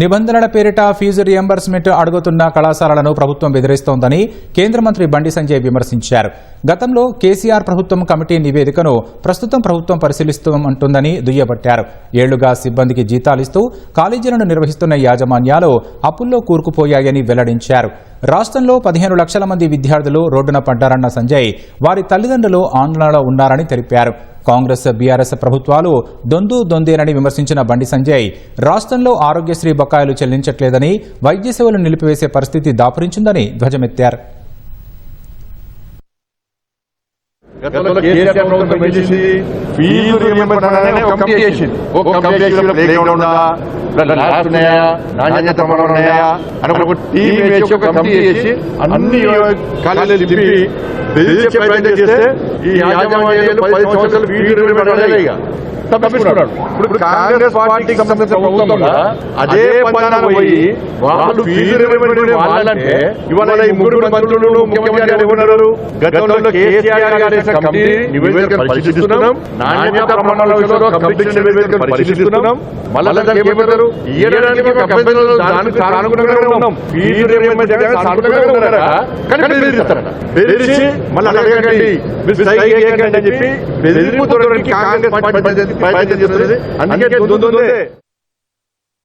నిబంధనల పేరిట fee reimbursement అడుగుతున్న కళాశాలలను ప్రభుత్వం బెదిరిస్తోందని కేంద్ర మంత్రి బండి సంజయ్ విమర్శించారు. గతంలో కేసీఆర్ ప్రభుత్వం కమిటీ నివేదికను ప్రస్తుతం ప్రభుత్వం పరిశీలిస్తామంటుందని దుయ్యబట్టారు. ఏళ్ళుగా సిబ్బందికి జీతాలిస్తూ కాలేజీలను నిర్వహిస్తున్న యాజమాన్యాలు అప్పుల్లో కూరుకుపోయాయని వెల్లడించారు. రాష్ట్రంలో పదిహేను లక్షల మంది విద్యార్థులు రోడ్డున పడ్డారన్న సంజయ్ వారి తల్లిదండ్రులు ఆందోళనలో ఉన్నారని తెలిపారు. కాంగ్రెస్ బీఆర్ఎస్ ప్రభుత్వాలు దొందు దొందేనని విమర్శించిన బండి సంజయ్ రాష్ట్రంలో ఆరోగ్యశ్రీ బకాయిలు చెల్లించట్లేదని వైద్య సేవలు నిలిపివేసే పరిస్థితి దాపురించిందని ధ్వజమెత్తారు. నాణ్యత ఉన్నాయా? అని ఒక టీం వేసి ఒక కమిటీ చేసి అన్ని కాలేజీలు తిప్పి బెదిరించే ప్రయత్నం చేస్తే ఈ యాజమాన్యాలు పది సంవత్సరాలు ఫీజు రియంబర్స్మెంట్ ఇక తప్పించుకున్నాడు ఇప్పుడు కాంగ్రెస్ పార్టీకి సంబంధించిన ప్రభుత్వం అదే పంచాన పోయి వాళ్ళు ఫీజు రియంబర్స్మెంట్ వాళ్ళంటే ఇవాళ ఈ ముగ్గురు మంత్రులు ముఖ్యమంత్రి గారు ఎవరున్నారు? గతంలో కేసీఆర్ గారు చేసిన కమిటీ నివేదిక పరిశీలిస్తున్నాం. నాణ్యత ప్రమాణాల విషయంలో కమిటీ నివేదిక పరిశీలిస్తున్నాం. మళ్ళీ దానికి ఏమంటారు ఇయ్యడానికి ఒక అభ్యర్థులు దానికి సానుకూలంగా ఉన్నాం. ఫీజు రియంబర్స్మెంట్ చేయడానికి సానుకూలంగా ఉన్నారట కానీ బెదిరిస్తారట బెదిరించి మళ్ళీ అడగండి మీరు సైకి చేయకండి అని చెప్పి బెదిరింపు కాంగ్రెస్ పార్టీ ప్రయత్నం చేస్తుంది అందుకే